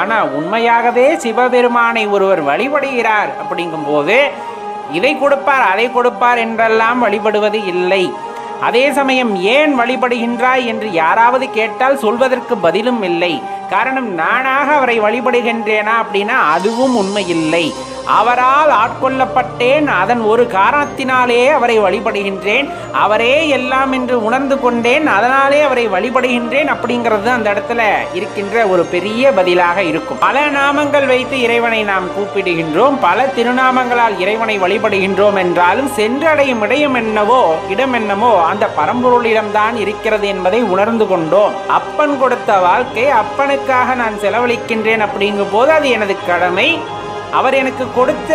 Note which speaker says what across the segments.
Speaker 1: ஆனா உண்மையாகவே சிவபெருமானை ஒருவர் வழிபடுகிறார் அப்படிங்கும்போது இதை கொடுப்பார் அதை கொடுப்பார் என்றெல்லாம் வழிபடுவது இல்லை. அதே சமயம் ஏன் வழிபடுகின்றாய் என்று யாராவது கேட்டால் சொல்வதற்கு பதிலும் இல்லை. காரணம் நானாக அவரை வழிபடுகின்றேனா அப்படின்னா அதுவும் உண்மை இல்லை. அவரால் ஆட்கொள்ளப்பட்டேன் அதன் ஒரு காரணத்தினாலே அவரை வழிபடுகின்றேன் அவரே எல்லாம் என்று உணர்ந்து கொண்டேன் அதனாலே அவரை வழிபடுகின்றேன் அப்படிங்கிறது அந்த இடத்துல இருக்கின்ற ஒரு பெரிய பதிலாக இருக்கும். பல நாமங்கள் வைத்து இறைவனை நாம் கூப்பிடுகின்றோம் பல திருநாமங்களால் இறைவனை வழிபடுகின்றோம் என்றாலும் சென்றடையும் இடையம் என்னவோ இடம் என்னமோ அந்த பரம்பொருளிடம்தான் இருக்கிறது என்பதை உணர்ந்து கொண்டோம். அப்பன் கொடுத்த வாழ்க்கை அப்பனுக்காக நான் செலவழிக்கின்றேன் அப்படிங்கும் போது அது எனது கடமை. அவர் எனக்கு கொடுத்த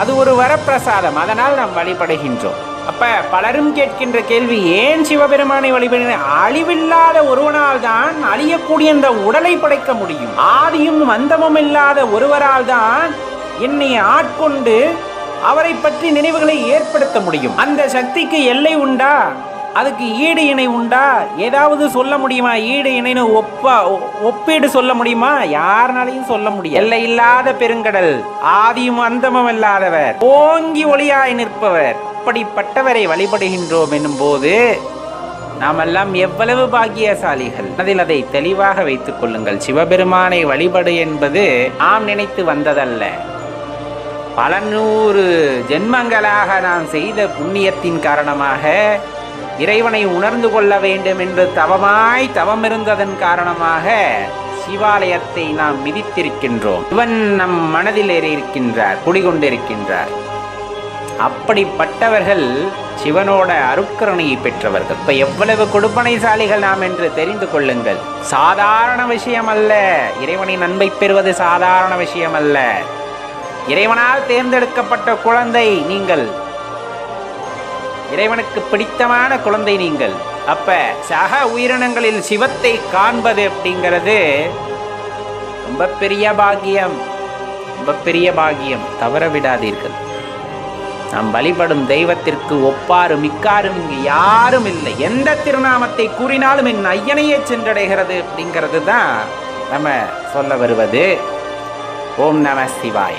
Speaker 1: அது ஒரு வரப்பிரசாதம். அதனால் நாம் வழிபடுகின்றோம். அப்ப பலரும் கேட்கின்ற கேள்வி ஏன் சிவபெருமானை வழிபடுகிற? அழிவில்லாத ஒருவனால் தான் அழியக்கூடிய இந்த உடலை படைக்க முடியும். ஆதியும் மந்தமும் இல்லாத ஒருவரால் தான் என்னை ஆட்கொண்டு அவரை பற்றி நினைவுகளை ஏற்படுத்த முடியும். அந்த சக்திக்கு எல்லை உண்டா? அதுக்கு ஈடு இணை உண்டா? ஏதாவது சொல்ல முடியுமா? ஈடு இணைன்னு ஒப்பா ஒ- ஒப்பீடு சொல்ல முடியுமா? யாருனாலையும் சொல்ல முடியும் எல்லை இல்லாத பெருங்கடல் ஆதியும் அந்தமும் இல்லாதவர் ஓங்கி ஒளியாய் நிற்பவர். அப்படிப்பட்டவரை வழிபடுகின்றோம் என்னும் போது நாமெல்லாம் எவ்வளவு பாக்கியசாலிகள். அதில் அதை தெளிவாக வைத்துக் கொள்ளுங்கள். சிவபெருமானை வழிபடு என்பது நாம் நினைத்து வந்ததல்ல. பல நூறு ஜென்மங்களாக நாம் செய்த புண்ணியத்தின் காரணமாக இறைவனை உணர்ந்து கொள்ள வேண்டும் என்று தவமாய் தவம் இருந்ததன் காரணமாக சிவாலயத்தை நாம் மிதித்திருக்கின்றோம். இவன் நம் மனதில் இருக்கின்றார் குடிகொண்டிருக்கின்றார். அப்படிப்பட்டவர்கள் சிவனோட அருட்கருணையை பெற்றவர்கள். இப்ப எவ்வளவு கொடுப்பனைசாலிகள் நாம் என்று தெரிந்து கொள்ளுங்கள். சாதாரண விஷயம் அல்ல இறைவனின் அன்பை பெறுவது சாதாரண விஷயம் அல்ல இறைவனால் தேர்ந்தெடுக்கப்பட்ட குழந்தை நீங்கள் இறைவனுக்கு பிடித்தமான குழந்தை நீங்கள். அப்ப சக உயிரினங்களில் சிவத்தை காண்பது அப்படிங்கிறது ரொம்ப பெரிய பாக்கியம். ரொம்ப பெரிய பாக்கியம். தவற விடாதீர்கள். நாம் வழிபடும் தெய்வத்திற்கு ஒப்பாறு மிக்காரும் இங்கு யாரும் இல்லை. எந்த திருநாமத்தை கூறினாலும் என் ஐயனையே சென்றடைகிறது அப்படிங்கிறது தான் நம்ம சொல்ல வருவது. ஓம் நம சிவாய.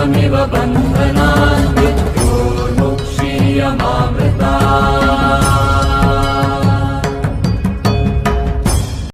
Speaker 2: बन्धनमेव बन्धना